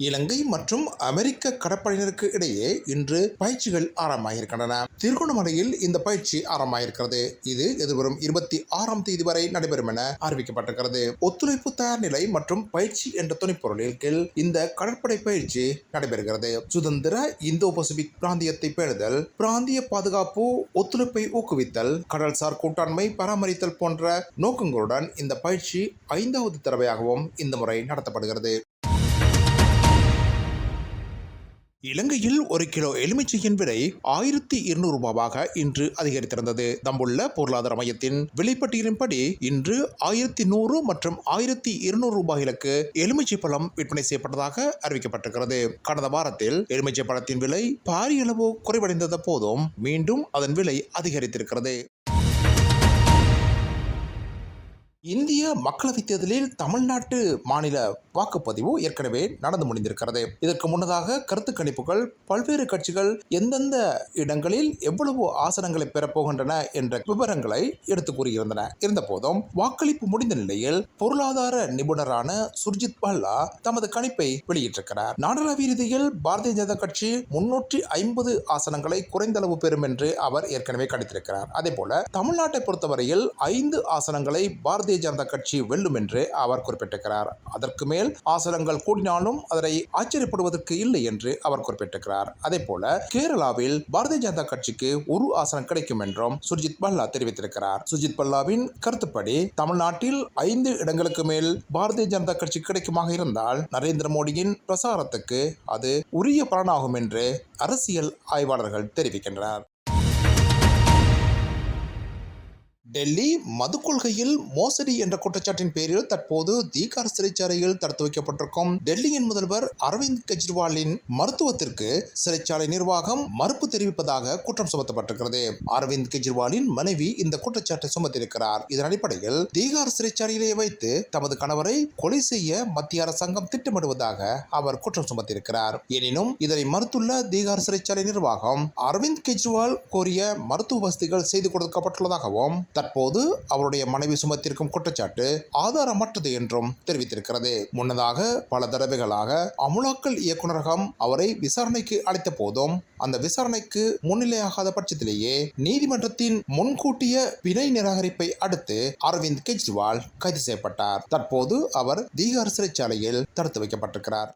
இலங்கை மற்றும் அமெரிக்க கடற்படையினருக்கு இடையே இன்று பயிற்சிகள் ஆரம்பமாகியிருக்கின்றன திருகோணமலையில் இந்த பயிற்சி ஆரம்பமாயிருக்கிறது. இது எதிர்வரும் இருபத்தி ஆறாம் தேதி வரை நடைபெறும் என அறிவிக்கப்பட்டிருக்கிறது. ஒத்துழைப்பு தயார் நிலை மற்றும் பயிற்சி என்ற துணைப்பொருளில் கீழ் இந்த கடற்படை பயிற்சி நடைபெறுகிறது. சுதந்திர இந்தோ பசிபிக் பிராந்தியத்தை பேணுதல் பிராந்திய பாதுகாப்பு ஒத்துழைப்பை ஊக்குவித்தல் கடல்சார் கூட்டாண்மை பராமரித்தல் போன்ற நோக்கங்களுடன் இந்த பயிற்சி ஐந்தாவது தடவையாகவும் இந்த முறை நடத்தப்படுகிறது. இலங்கையில் ஒரு கிலோ எலுமிச்சையின் விலை ஆயிரத்தி இருநூறு ரூபாவாக இன்று அதிகரித்திருந்தது. தம்புள்ள பொருளாதார மையத்தின் விலைப்பட்டியலின்படி இன்று ஆயிரத்தி நூறு மற்றும் ஆயிரத்தி இருநூறு ரூபாய்களுக்கு எலுமிச்சை பழம் விற்பனை செய்யப்பட்டதாக அறிவிக்கப்பட்டிருக்கிறது. கடந்த வாரத்தில் எலுமிச்சை பழத்தின் விலை பாரிய அளவு போதும் மீண்டும் அதன் விலை அதிகரித்திருக்கிறது. இந்திய மக்களவைத் தேர்தலில் தமிழ்நாட்டு மாநில வாக்குப்பதிவு ஏற்கனவே நடந்து முடிந்திருக்கிறது. இதற்கு முன்னதாக கருத்து கணிப்புகள் பல்வேறு கட்சிகள் எந்தெந்த இடங்களில் எவ்வளவு ஆசனங்களை பெறப்போகின்றன என்ற விவரங்களை எடுத்து கூறியிருந்தன. இருந்தபோதும் வாக்களிப்பு முடிந்த நிலையில் பொருளாதார நிபுணரான சுர்ஜித் பல்லா தமது கணிப்பை வெளியிட்டிருக்கிறார். நாடளாவிய ரீதியில் பாரதிய ஜனதா கட்சி முன்னூற்றி ஐம்பது ஆசனங்களை குறைந்த அளவு பெறும் என்று அவர் ஏற்கனவே கணித்திருக்கிறார். அதே போல தமிழ்நாட்டை பொறுத்தவரையில் ஐந்து ஆசனங்களை பாரதிய பாரதிய ஜனதா கட்சி வெல்லும் என்று அவர் குறிப்பிட்டிருக்கிறார். அதற்கு மேல் ஆசனங்கள் கூடினாலும் அதனை ஆச்சரியப்படுவதற்கு இல்லை என்று அவர் குறிப்பிட்டிருக்கிறார். அதே போல கேரளாவில் பாரதிய ஜனதா கட்சிக்கு ஒரு ஆசனம் கிடைக்கும் என்றும் சுர்ஜித் பல்லா தெரிவித்திருக்கிறார். சுர்ஜித் பல்லாவின் கருத்துப்படி தமிழ்நாட்டில் ஐந்து இடங்களுக்கு மேல் பாரதிய ஜனதா கட்சி கிடைக்குமாக இருந்தால் நரேந்திர மோடியின் பிரசாரத்துக்கு அது உரிய பலனாகும் என்று அரசியல் ஆய்வாளர்கள் தெரிவிக்கின்றனர். டெல்லி மது கொள்கையில் மோசடி என்ற குற்றச்சாட்டின் பேரில் தற்போது தீகார் சிறைச்சாலையில் தடுத்து வைக்கப்பட்டிருக்கும் டெல்லியின் முதல்வர் அரவிந்த் கெஜ்ரிவாலின் மருத்துவத்திற்கு சிறைச்சாலை நிர்வாகம் மறுப்பு தெரிவிப்பதாக குற்றம் சுமத்தப்பட்டிருக்கிறது. அரவிந்த் கெஜ்ரிவாலின் மனைவி இந்த குற்றச்சாட்டை சுமத்தியிருக்கிறார். இதன் அடிப்படையில் தீகார் சிறைச்சாலையிலே வைத்து தமது கணவரை கொலை செய்ய மத்திய அரசாங்கம் திட்டமிடுவதாக அவர் குற்றம் சுமத்தியிருக்கிறார். எனினும் இதனை மறுத்துள்ள தீகார் சிறைச்சாலை நிர்வாகம் அரவிந்த் கெஜ்ரிவால் கோரிய மருத்துவ வசதிகள் செய்து கொடுக்கப்பட்டுள்ளதாகவும் தற்போது அவருடைய மனைவி சுமத்திருக்கும் குற்றச்சாட்டு ஆதாரமற்றது என்றும் தெரிவித்திருக்கிறது. முன்னதாக பல தடவைகளாக அமுலாக்கல் இயக்குநரகம் அவரை விசாரணைக்கு அழைத்த போதும் அந்த விசாரணைக்கு முன்னிலையாகாத பட்சத்திலேயே நீதிமன்றத்தின் முன்கூட்டிய பிணை நிராகரிப்பை அடுத்து அரவிந்த் கெஜ்ரிவால் கைது செய்யப்பட்டார். தற்போது அவர் தீகார் சிறைச்சாலையில் தடுத்து வைக்கப்பட்டிருக்கிறார்.